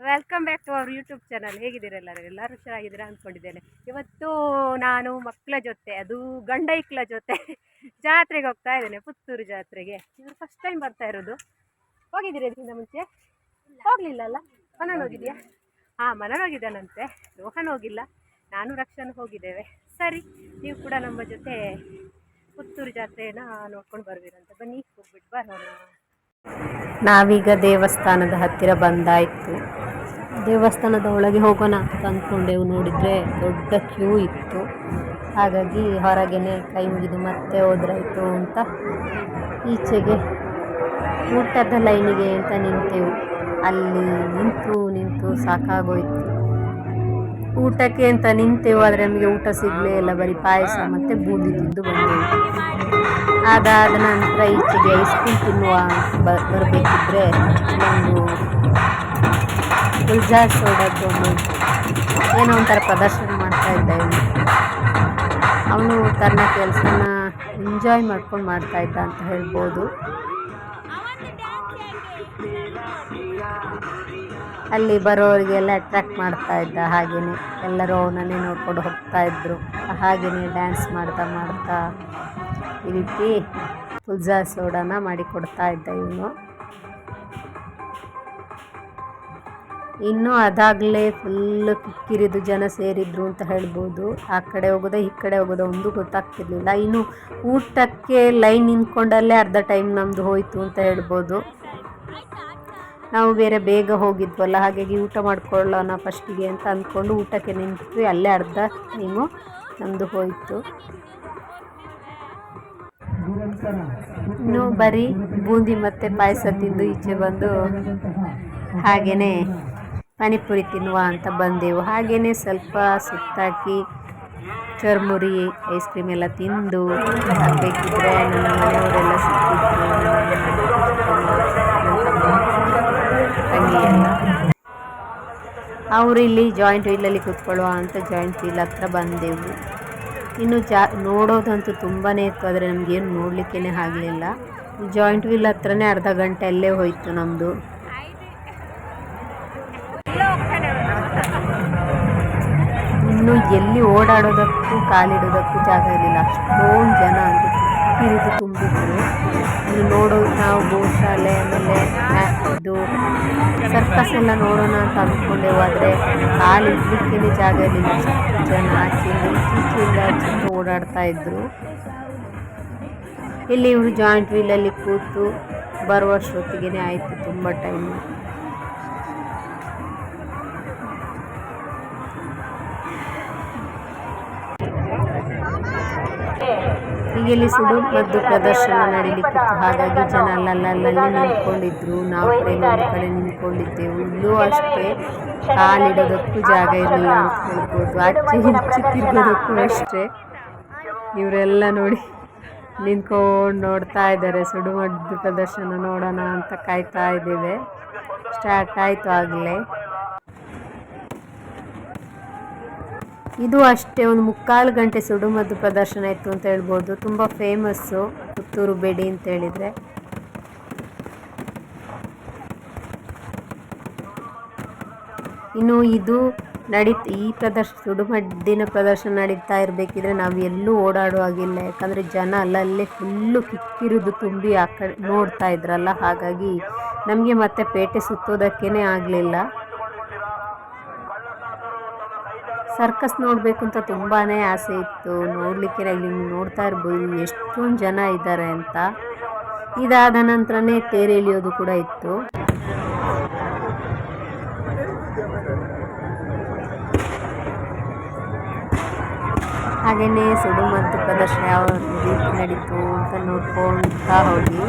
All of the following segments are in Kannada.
Welcome back to our YouTube channel ಹೇಗಿದ್ದೀರ ಎಲ್ಲರೂ ಎಲ್ಲರೂ ಚೆನ್ನಾಗಿದ್ದೀರಾ ಅಂದ್ಕೊಂಡಿದ್ದೇನೆ ಇವತ್ತು ನಾನು ಮಕ್ಕಳ ಜೊತೆ, ಅದು ಗಂಡ ಇಕ್ಕಳ ಜೊತೆ ಜಾತ್ರೆಗೆ ಹೋಗ್ತಾ ಇದ್ದೇನೆ, ಪುತ್ತೂರು ಜಾತ್ರೆಗೆ. ಇವರು ಫಸ್ಟ್ ಟೈಮ್ ಬರ್ತಾ ಇರೋದು. ಹೋಗಿದ್ದೀರಾ ಇದಕ್ಕಿಂತ ಮುಂಚೆ? ಹೋಗಲಿಲ್ಲ ಅಲ್ಲ? ಮನನ್ ಹೋಗಿದೆಯಾ ಹಾಂ ಮನನ್ ಹೋಗಿದ್ದಾನಂತೆ. ರೋಹನ್ ಹೋಗಿಲ್ಲ. ನಾನು ರಕ್ಷನ್ ಹೋಗಿದ್ದೇವೆ. ಸರಿ, ನೀವು ಕೂಡ ನಮ್ಮ ಜೊತೆ ಪುತ್ತೂರು ಜಾತ್ರೆನ ನೋಡ್ಕೊಂಡು ಬರ್ಬೇಕಂತ ಬನ್ನಿ, ಹೋಗ್ಬಿಟ್ಟು ಬರೋಣ. ನಾವೀಗ ದೇವಸ್ಥಾನದ ಹತ್ತಿರ ಬಂದಾಯಿತು. ದೇವಸ್ಥಾನದ ಒಳಗೆ ಹೋಗೋಣ ಅಂತ ಅಂದ್ಕೊಂಡೆವು, ನೋಡಿದರೆ ದೊಡ್ಡ ಕ್ಯೂ ಇತ್ತು. ಹಾಗಾಗಿ ಹೊರಗೇನೆ ಕೈ ಮುಗಿದು ಮತ್ತೆ ಹೋದ್ರಾಯಿತು ಅಂತ ಈಚೆಗೆ ಊಟದ ಲೈನಿಗೆ ಅಂತ ನಿಂತೆವು. ಅಲ್ಲಿ ನಿಂತು ನಿಂತು ಸಾಕಾಗೋಯ್ತು. ಊಟಕ್ಕೆ ಅಂತ ನಿಂತೆವು, ಆದರೆ ನಮಗೆ ಊಟ ಸಿಗಲೇ ಇಲ್ಲ. ಬರೀ ಪಾಯಸ ಮತ್ತು ಬೂದಿ ತಿಂದು ಬಂದೆವು. ಅದಾದ ನಂತರ ಈಚೆಗೆ ಐಸ್ ಕ್ರೀಮ್ ತಿನ್ನುವ ಬರಬೇಕಿದ್ರೆ ಒಂದು ಪಿಜ್ಜಾ ಸೋಡದ್ದು ಏನೋ ಒಂಥರ ಪ್ರದರ್ಶನ ಮಾಡ್ತಾ ಇದ್ದ ಅವನು. ತನ್ನ ಕೆಲಸನ ಎಂಜಾಯ್ ಮಾಡ್ಕೊಂಡು ಮಾಡ್ತಾ ಇದ್ದ ಅಂತ ಹೇಳ್ಬೋದು. ಅಲ್ಲಿ ಬರೋರಿಗೆಲ್ಲ ಅಟ್ರ್ಯಾಕ್ಟ್ ಮಾಡ್ತಾ ಇದ್ದ ಹಾಗೆಯೇ ಎಲ್ಲರೂ ಅವನನ್ನೇ ನೋಡ್ಕೊಂಡು ಹೋಗ್ತಾ ಇದ್ರು. ಹಾಗೆಯೇ ಡ್ಯಾನ್ಸ್ ಮಾಡ್ತಾ ಮಾಡ್ತಾ ಈ ರೀತಿ ಪುಲ್ಜಾ ಸೋಡಾನ ಮಾಡಿಕೊಡ್ತಾ ಇದ್ದ ಇವನು. ಇನ್ನೂ ಅದಾಗಲೇ ಫುಲ್ಲು ಕಿಕ್ಕಿರಿದು ಜನ ಸೇರಿದ್ರು ಅಂತ ಹೇಳ್ಬೋದು. ಆ ಕಡೆ ಹೋಗೋದೇ ಈ ಕಡೆ ಹೋಗೋದೇ ಒಂದು ಗೊತ್ತಾಗ್ತಿರ್ಲಿಲ್ಲ. ಇನ್ನು ಊಟಕ್ಕೆ ಲೈನ್ ನಿಂತ್ಕೊಂಡಲ್ಲೇ ಅರ್ಧ ಟೈಮ್ ನಮ್ಮದು ಹೋಯಿತು ಅಂತ ಹೇಳ್ಬೋದು. ನಾವು ಬೇರೆ ಬೇಗ ಹೋಗಿದ್ವಲ್ಲ, ಹಾಗಾಗಿ ಊಟ ಮಾಡ್ಕೊಳ್ಳೋಣ ಫಸ್ಟಿಗೆ ಅಂತ ಅಂದ್ಕೊಂಡು ಊಟಕ್ಕೆ ನಿಂತು ಅಲ್ಲೇ ಅರ್ಧ ಟೈಮು ನಮ್ಮದು ಹೋಯಿತು. ಇನ್ನು ಬರೀ ಬೂಂದಿ ಮತ್ತು ಪಾಯಸ ತಿಂದು ಈಚೆ ಬಂದು ಹಾಗೆಯೇ ಪಾನಿಪುರಿ ತಿನ್ನುವ ಅಂತ ಬಂದೆವು. ಹಾಗೆಯೇ ಸ್ವಲ್ಪ ಸುತ್ತಾಕಿ, ಚರ್ಮುರಿ ಐಸ್ ಕ್ರೀಮ್ ಎಲ್ಲ ತಿಂದು ಬೇಕಿದ್ರೆ ನನ್ನ ಮನೆಯವರೆಲ್ಲ ಸಿಕ್ಕಿದ್ರು ಅವರು ಇಲ್ಲಿ ಜಾಯಿಂಟ್ ವೀಲಲ್ಲಿ ಕೂತ್ಕೊಳ್ಳುವ ಅಂತ ಜಾಯಿಂಟ್ ವೀಲ್ ಹತ್ರ ಬಂದೆವು. ಇನ್ನು ಜಾ ನೋಡೋದಂತೂ ತುಂಬಾ ಇತ್ತು, ಆದರೆ ನಮಗೇನು ನೋಡಲಿಕ್ಕೇ ಆಗಲಿಲ್ಲ. ಜಾಯಿಂಟ್ ವೀಲ್ ಹತ್ರನೇ ಅರ್ಧ ಗಂಟೆ ಅಲ್ಲೇ ಹೋಯಿತು ನಮ್ಮದು ಇನ್ನು ಎಲ್ಲಿ ಓಡಾಡೋದಕ್ಕೂ, ಕಾಲಿಡೋದಕ್ಕೂ ಜಾಗ ಇರಲಿಲ್ಲ. ಅಷ್ಟೊಂದು ಜನ ಅಂತ ಕಿರಿದು ತುಂಬಿದ್ರು. ಇಲ್ಲಿ ನೋಡೋ, ನಾವು ಗೋಶಾಲೆ ಆಮೇಲೆ ಇದು ಎಲ್ಲ ನೋಡೋಣ ಅಂತ ಅಂದ್ಕೊಂಡೆವು ಆದರೆ ಕಾಲು ಇಡ್ಲಿಕ್ಕೇ ಜಾಗ ಇರಲಿಲ್ಲ. ಜನ ಚಿಲ್ಲಿ ಈಚೆಯಿಂದ ಚಿಕ್ಕ ಓಡಾಡ್ತಾ ಇದ್ರು. ಇಲ್ಲಿ ಇವರು ಜಾಯಿಂಟ್ ವೀಲಲ್ಲಿ ಕೂತು ಬರುವಷ್ಟೊತ್ತಿಗೆ ಆಯಿತು. ತುಂಬ ಟೈಮು ಸುಡು ಮದ್ದು ಪ್ರದರ್ಶನ ನಡೀಲಿಕ್ಕಿತ್ತು. ಹಾಗಾಗಿ ಜನ ಅಲ್ಲಲ್ಲಲ್ಲಿ ನಿಂತ್ಕೊಂಡಿದ್ರು. ನಾವು ಇನ್ನೊಂದು ಕಡೆ ನಿಂತ್ಕೊಂಡಿದ್ದೆವು. ಇಲ್ಲೂ ಅಷ್ಟೇ ಕಾಲಿಡೋದಕ್ಕೂ ಜಾಗ ಇರಲಿಲ್ಲ ಅಂತ ಹೇಳ್ಬೋದು. ಆಚೆ ಹೆಚ್ಚು ತಿರ್ಗೋದಕ್ಕೂ ಅಷ್ಟೇ. ಇವರೆಲ್ಲ ನೋಡಿ ನಿಂತ್ಕೊಂಡು ನೋಡ್ತಾ ಇದ್ದಾರೆ. ಸುಡುಮದ್ದು ಪ್ರದರ್ಶನ ನೋಡೋಣ ಅಂತ ಕಾಯ್ತಾ ಇದ್ದೇವೆ. ಸ್ಟಾರ್ಟ್ ಆಯಿತು ಆಗಲೇ. ಇದು ಅಷ್ಟೇ, ಒಂದು ಮುಕ್ಕಾಲು ಗಂಟೆ ಸುಡುಮದ್ದು ಪ್ರದರ್ಶನ ಇತ್ತು ಅಂತ ಹೇಳ್ಬೋದು. ತುಂಬ ಫೇಮಸ್ಸು ಪುತ್ತೂರು ಬೆಡಿ ಅಂತ ಹೇಳಿದರೆ. ಇನ್ನು ಇದು ನಡೀತ, ಈ ಪ್ರದರ್ಶ ಸುಡುಮದ್ದಿನ ಪ್ರದರ್ಶನ ನಡೀತಾ ಇರಬೇಕಿದ್ರೆ ನಾವು ಎಲ್ಲೂ ಓಡಾಡುವಾಗಿಲ್ಲ ಯಾಕಂದರೆ ಜನ ಅಲ್ಲಲ್ಲೇ ಫುಲ್ಲು ಕಿಕ್ಕಿರೋದು ತುಂಬಿ ಆ ಕಡೆ ನೋಡ್ತಾ ಇದ್ರಲ್ಲ. ಹಾಗಾಗಿ ನಮಗೆ ಮತ್ತೆ ಪೇಟೆ ಸುತ್ತೋದಕ್ಕೇ ಆಗಲಿಲ್ಲ. ಸರ್ಕಸ್ ನೋಡಬೇಕು ಅಂತ ತುಂಬಾ ಆಸೆ ಇತ್ತು. ನೋಡಲಿಕ್ಕೆ ಇಲ್ಲಿ ನೋಡ್ತಾ ಇರ್ಬೋದು. ಎಷ್ಟೊಂದು ಜನ ಇದ್ದಾರೆ ಅಂತ. ಇದಾದ ನಂತರನೇ ತೇರು ಇಳಿಯೋದು ಕೂಡ ಇತ್ತು. ಹಾಗೆಯೇ ಸುಡುಮದ್ದು ಪ್ರದರ್ಶನ ಯಾವ ರೀತಿ ನಡೀತು ಅಂತ ನೋಡ್ಕೊಳ್ತಾ ಹೋಗಿ.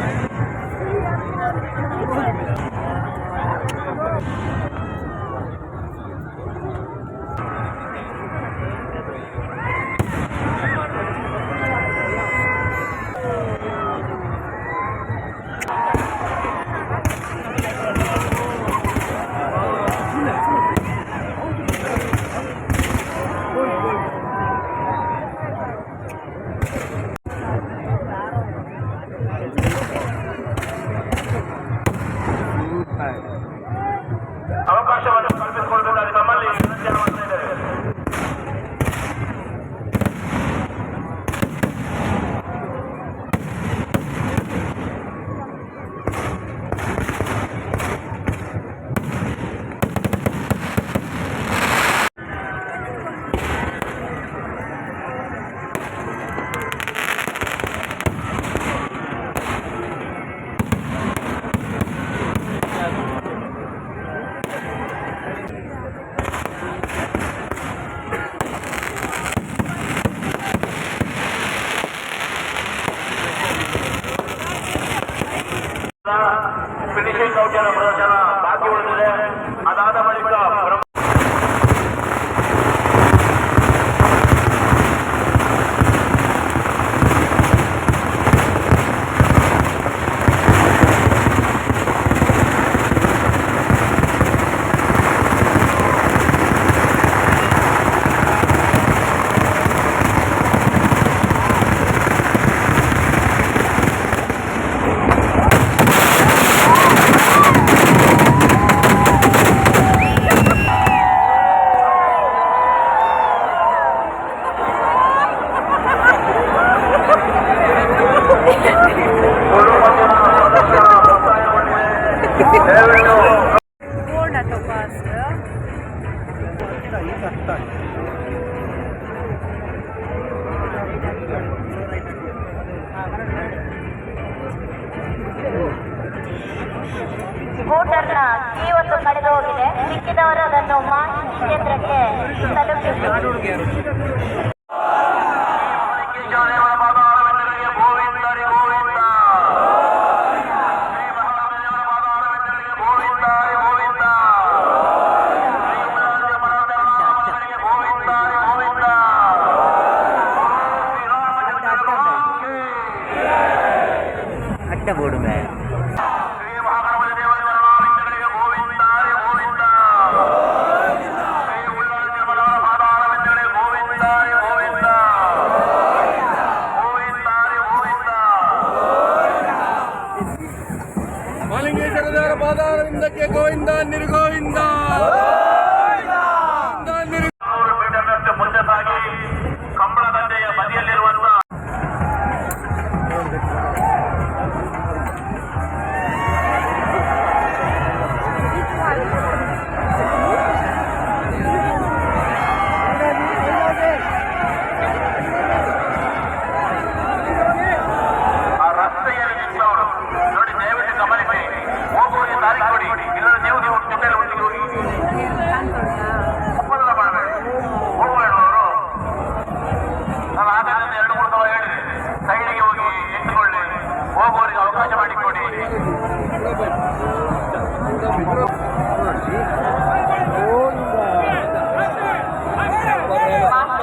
ಅದಾದ ಬಳಿಕ ಹೋಗಿದೆ ಸಿಕ್ಕಿದವರು ಅದನ್ನು ಮಾಹಿತಿ ಕೇಂದ್ರಕ್ಕೆ ತಲುಪಿಸಿ The. to ಅವಕಾಶ ಮಾಡಿಕೊಡಿ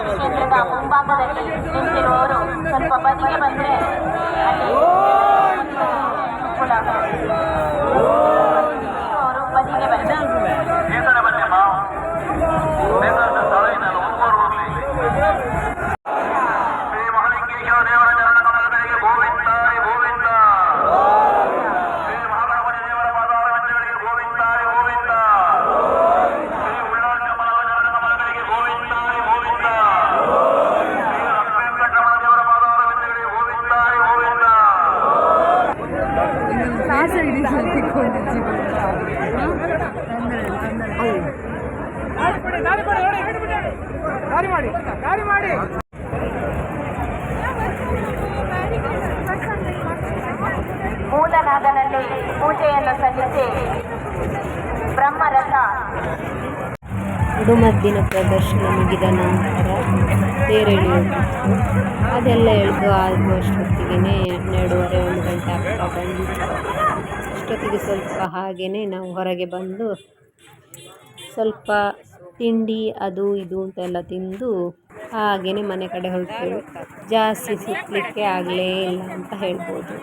ಕ್ಷೇತ್ರದ ಬಂದರೆ ಮುಕ್ತನಾದನಲ್ಲಿ ಪೂಜೆಯನ್ನು ಸಲ್ಲಿಸಿ ಬ್ರಹ್ಮರಥ. ಮದ್ದಿನ ಪ್ರದರ್ಶನ ಮುಗಿದ ನಂತರ ತೇರೆಳೆಯೋದು. ಅದೆಲ್ಲ ಎಳೆದು ಆಗುವ ಅಷ್ಟೊತ್ತಿಗೆ ಹನ್ನೆರಡೂವರೆ ಒಂದು ಗಂಟೆ ಆಗ್ತಾ ಬಂದು ಅಷ್ಟೊತ್ತಿಗೆ ಸ್ವಲ್ಪ ಹಾಗೆಯೇ ನಾವು ಹೊರಗೆ ಬಂದು ಸ್ವಲ್ಪ ತಿಂಡಿ, ಅದು ಇದು ಅಂತೆಲ್ಲ ತಿಂದು ಹಾಗೆಯೇ ಮನೆ ಕಡೆ ಹೊರಟು. ಜಾಸ್ತಿ ಸುತ್ತಲಿಕ್ಕೆ ಆಗಲೇ ಇಲ್ಲ ಅಂತ ಹೇಳ್ಬೋದು.